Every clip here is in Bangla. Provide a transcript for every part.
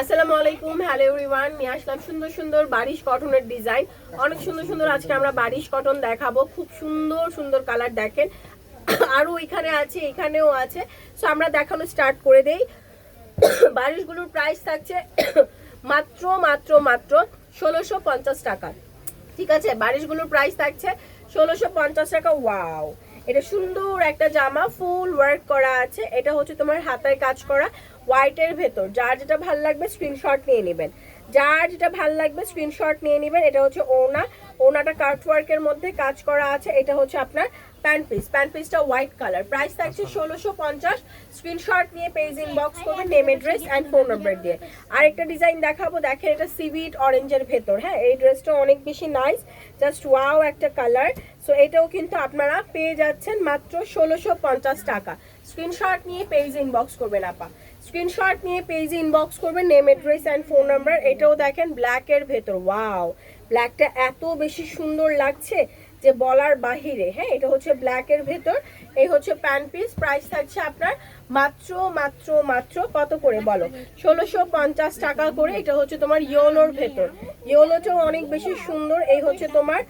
আসসালামু আলাইকুম হ্যালো এভরিওয়ান নিয়ে আসলাম সুন্দর সুন্দর বারিশ কটনের ডিজাইন অনেক সুন্দর সুন্দর আজকে আমরা বারিশ কটন দেখাবো। খুব সুন্দর সুন্দর কালার দেখেন। আরও এখানে আছে, এখানেও আছে। সো আমরা দেখানো স্টার্ট করে দেই। বারিশগুলোর প্রাইস থাকছে মাত্র মাত্র মাত্র ষোলোশো পঞ্চাশ টাকা। ঠিক আছে? বারিশগুলোর প্রাইস থাকছে ষোলোশো পঞ্চাশ টাকা। ওয়াও এটা সুন্দর একটা জামা ফুল ওয়ার্ক করা আছে। এটা হচ্ছে তোমার হাতায় কাজ করা হোয়াইটের ভেতর। যার যেটা ভালো লাগবে স্ক্রিনশট নিয়ে নেবেন। যার যেটা ভালো লাগবে স্ক্রিনশট নিয়ে নেবেন এটা হচ্ছে ওনা। ওনাটা কার্ট ওয়ার্কের মধ্যে কাজ করা আছে এটা হচ্ছে আপনার প্যান্ট পিস প্যান্ট পিসটা হোয়াইট কালার প্রাইস থাকছে ষোলোশো পঞ্চাশ। স্ক্রিনশট নিয়ে পেজ ইনবক্স করবেন name address and phone number দিয়ে। আরেকটা ডিজাইন দেখাবো দেখেন এটা সিভিট অরেঞ্জের ভেতর। হ্যাঁ এই ড্রেসটা অনেক বেশি নাইস জাস্ট ওয়াও একটা কালার সো এটাও কিন্তু আপনারা পেয়ে যাচ্ছেন মাত্র ষোলোশো পঞ্চাশ টাকা। স্ক্রিনশট নিয়ে পেজ ইনবক্স করবেন আপা। স্ক্রিনশট নিয়ে পেজ ইনবক্স করবেন name address and phone number এটাও দেখেন ব্ল্যাকের ভেতর ওয়াও ব্ল্যাকটা এত বেশি সুন্দর লাগছে যে বলার বাহিরে হ্যাঁ? এটা হচ্ছে ব্ল্যাকের ভেতর, এই হচ্ছে প্যান্ট পিস প্রাইস থাকছে আপনার মাত্র মাত্র মাত্র কত করে বলো? ষোলোশো পঞ্চাশ টাকা করে, এটা হচ্ছে তোমার ইয়োলোর ভেতর। ইয়োলোটাও অনেক বেশি সুন্দর, এই হচ্ছে তোমার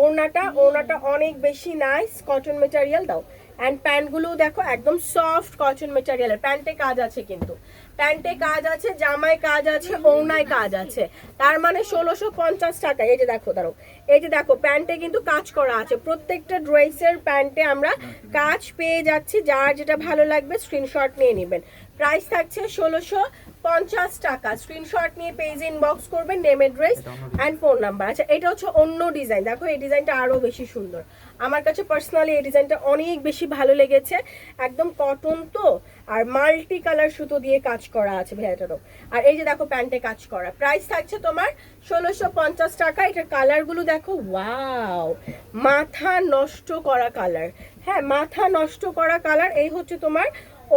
ওড়নাটা ওড়নাটা অনেক বেশি নাইস কটন মেটেরিয়াল দাও। অ্যান্ড প্যান্টগুলো দেখো একদম সফট কটন মেটেরিয়ালের প্যান্টে কাজ আছে কিন্তু। প্যান্টে কাজ আছে জামায় কাজ আছে ওড়নায় কাজ আছে। তার মানে ষোলোশো পঞ্চাশ টাকা। এই যে দেখো দাঁড়ো এই যে দেখো প্যান্টে কিন্তু কাজ করা আছে। প্রত্যেকটা ড্রেসের প্যান্টে আমরা কাজ পেয়ে যাচ্ছি। যার যেটা ভালো লাগবে স্ক্রিনশট নিয়ে নেবেন। প্রাইস থাকছে ষোলোশো পঞ্চাশ টাকা। স্ক্রিনশট নিয়ে পেজ ইনবক্স করবেন name address and phone number আচ্ছা এটা হচ্ছে অন্য ডিজাইন দেখো এই ডিজাইনটা আরও বেশি সুন্দর। আমার কাছে পার্সোনালি এই ডিজাইনটা অনেক বেশি ভালো লেগেছে। একদম কটন তো, আর মাল্টি কালার সুতো দিয়ে কাজ করা আছে ভেড়াটারও। আর এই যে দেখো প্যান্টে কাজ করা। প্রাইস থাকছে তোমার ষোলোশো পঞ্চাশ টাকা। এটার কালারগুলো দেখো ওয়াও মাথা নষ্ট করা কালার হ্যাঁ মাথা নষ্ট করা কালার এই হচ্ছে তোমার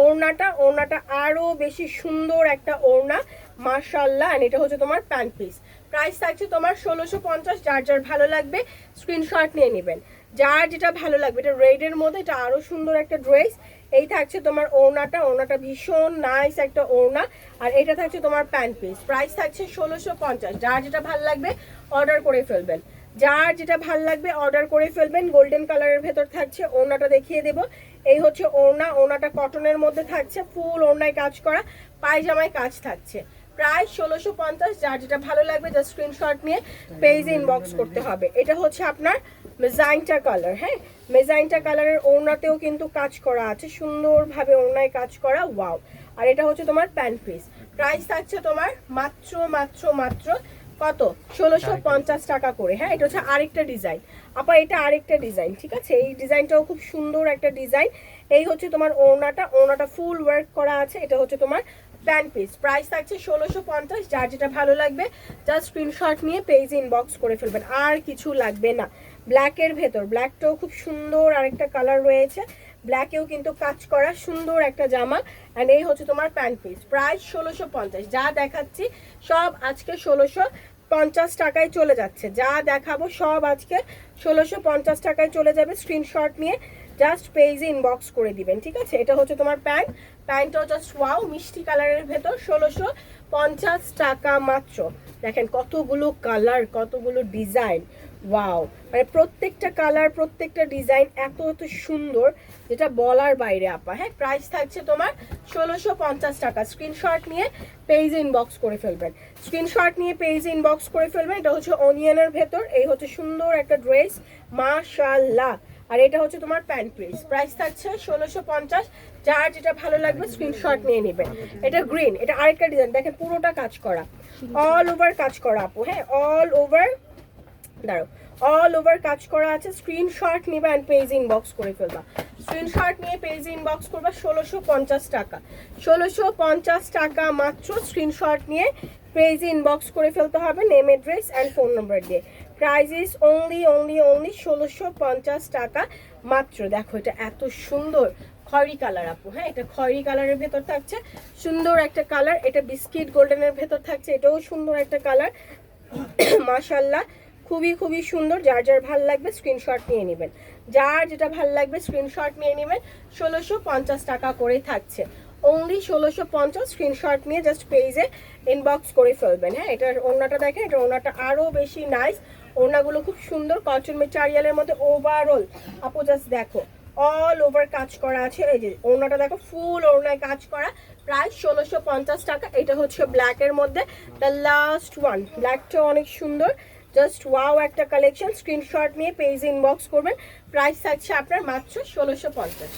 ওড়নাটা। ওড়নাটা আরও বেশি সুন্দর একটা ওড়না। মার্শাল্লাহ আর এটা হচ্ছে তোমার প্যান্ট পিস প্রাইস থাকছে তোমার ষোলোশো পঞ্চাশ। যার যার ভালো লাগবে স্ক্রিনশট নিয়ে নেবেন। যার যেটা ভালো লাগবে, এটা রেডের মধ্যে, এটা আরও সুন্দর একটা ড্রেস এই থাকছে তোমার ওড়নাটা ওড়নাটা ভীষণ নাইস একটা ওড়না। আর এটা থাকছে তোমার প্যান্ট পিস প্রাইস থাকছে ষোলোশো পঞ্চাশ। যার যেটা ভালো লাগবে অর্ডার করে ফেলবেন। যার যেটা ভালো লাগবে অর্ডার করে ফেলবেন। গোল্ডেন কালারের ভেতর থাকছে ওড়নাটা দেখিয়ে দেব। এই হচ্ছে ওড়না। ওড়নাটা কটনের মধ্যে থাকছে। ফুল ওড়নায় কাজ করা, পায়জামায় কাজ থাকছে। প্রায় ষোলোশো পঞ্চাশ, যার যেটা ভালো লাগবে জাস্ট স্ক্রিনশট নিয়ে পেজে ইনবক্স করতে হবে। এটা হচ্ছে আপনার মেজাইনটা কালার হ্যাঁ? মেজাইনটা কালারের ওড়নাতেও কিন্তু কাজ করা আছে। সুন্দরভাবে ওড়নায় কাজ করা ওয়াও আর এটা হচ্ছে তোমার প্যান্ট পিস প্রাইস থাকছে তোমার মাত্র মাত্র মাত্র কত? ষোলোশো পঞ্চাশ টাকা করে। হ্যাঁ এটা হচ্ছে আরেকটা ডিজাইন। আপা এটা আরেকটা ডিজাইন ঠিক আছে? এই ডিজাইনটাও খুব সুন্দর একটা ডিজাইন। এই হচ্ছে তোমার ওড়নাটা। ওড়নাটা ফুল ওয়ার্ক করা আছে। এটা হচ্ছে তোমার প্যান্ট পিস প্রাইস থাকছে ষোলোশো পঞ্চাশ। যার যেটা ভালো লাগবে জাস্ট স্ক্রিনশট নিয়ে পেজ ইনবক্স করে ফেলবেন। আর কিছু লাগবে না। ব্ল্যাকের ভেতর। ব্ল্যাকটাও খুব সুন্দর আরেকটা কালার রয়েছে। ব্ল্যাকেও কিন্তু কাজ করা সুন্দর একটা জামা অ্যান্ড এই হচ্ছে তোমার প্যান্ট পিস প্রাইস ষোলোশো পঞ্চাশ। যা দেখাচ্ছি, সব আজকে ষোলোশো পঞ্চাশ টাকায় চলে যাচ্ছে। যা দেখাবো, সব আজকে ষোলোশো পঞ্চাশ টাকায় চলে যাবে। স্ক্রিনশট নিয়ে জাস্ট পেজে ইনবক্স করে দিবেন, ঠিক আছে? এটা হচ্ছে তোমার প্যান্ট প্যান্টটাও জাস্ট ওয়াও মিষ্টি কালারের ভেতর ষোলোশো পঞ্চাশ টাকা মাত্র। দেখেন কতগুলো কালার কতগুলো ডিজাইন ওয়াও মানে প্রত্যেকটা কালার প্রত্যেকটা ডিজাইন এত এত সুন্দর, যেটা বলার বাইরে আপা। হ্যাঁ প্রাইস থাকছে তোমার ষোলোশো পঞ্চাশ টাকা। স্ক্রিনশট নিয়ে পেজ ইনবক্স করে ফেলবেন। স্ক্রিনশট নিয়ে পেজ ইনবক্স করে ফেলবেন। এটা হচ্ছে অনিয়নের ভেতর। এই হচ্ছে সুন্দর একটা ড্রেস মাশাল্লাহ আর এটা হচ্ছে তোমার প্যান্ট পিস প্রাইস থাকছে ষোলোশো পঞ্চাশ। যার যেটা ভালো লাগবে স্ক্রিনশট নিয়ে নেবেন। এটা গ্রিন এটা আরেকটা ডিজাইন দেখেন, পুরোটা কাজ করা। অল ওভার কাজ করা আপু। হ্যাঁ অল ওভার দাঁড়ো অল ওভার কাজ করা আছে স্ক্রিনশট নিবে অ্যান্ড পেজ ইনবক্স করে ফেলবা। স্ক্রিনশট নিয়ে পেজ ইনবক্স করবা ষোলোশো পঞ্চাশ টাকা। ষোলোশো পঞ্চাশ টাকা মাত্র স্ক্রিনশট নিয়ে পেজ ইনবক্স করে ফেলতে হবে name address and phone number দিয়ে। Price is only only only ষোলোশো পঞ্চাশ টাকা মাত্র। দেখো, এটা এত সুন্দর। খয়রি কালার আপু হ্যাঁ? এটা খয়রি কালারের ভেতর থাকছে। সুন্দর একটা কালার এটা বিস্কিট গোল্ডেনের ভেতর থাকছে। এটাও সুন্দর একটা কালার মাশাল্লাহ খুবই খুবই সুন্দর। যার যার ভালো লাগবে স্ক্রিনশট নিয়ে নেবেন। যার যেটা ভালো লাগবে স্ক্রিনশট নিয়ে নেবেন। ষোলোশো পঞ্চাশ টাকা করে থাকছে। অনলি ষোলোশো পঞ্চাশ স্ক্রিনশট নিয়ে জাস্ট পেজে ইনবক্স করে ফেলবেন। হ্যাঁ এটার ওড়নাটা দেখেন এটা ওড়নাটা আরও বেশি নাইস ওড়নাগুলো খুব সুন্দর কটন মেটারিয়ালের মধ্যে ওভারঅল আপু জাস্ট দেখো অল ওভার কাজ করা আছে। এই যে ওড়নাটা দেখো ফুল ওড়নায় কাজ করা। প্রায় ষোলোশো পঞ্চাশ টাকা। এটা হচ্ছে ব্ল্যাকের মধ্যে। দ্য লাস্ট ওয়ান ব্ল্যাকটা অনেক সুন্দর। জাস্ট ওয়াও একটা কালেকশন, স্ক্রিনশট নিয়ে পেজ ইনবক্স করবেন। প্রাইস থাকছে আপনার মাত্র ষোলোশো পঞ্চাশ।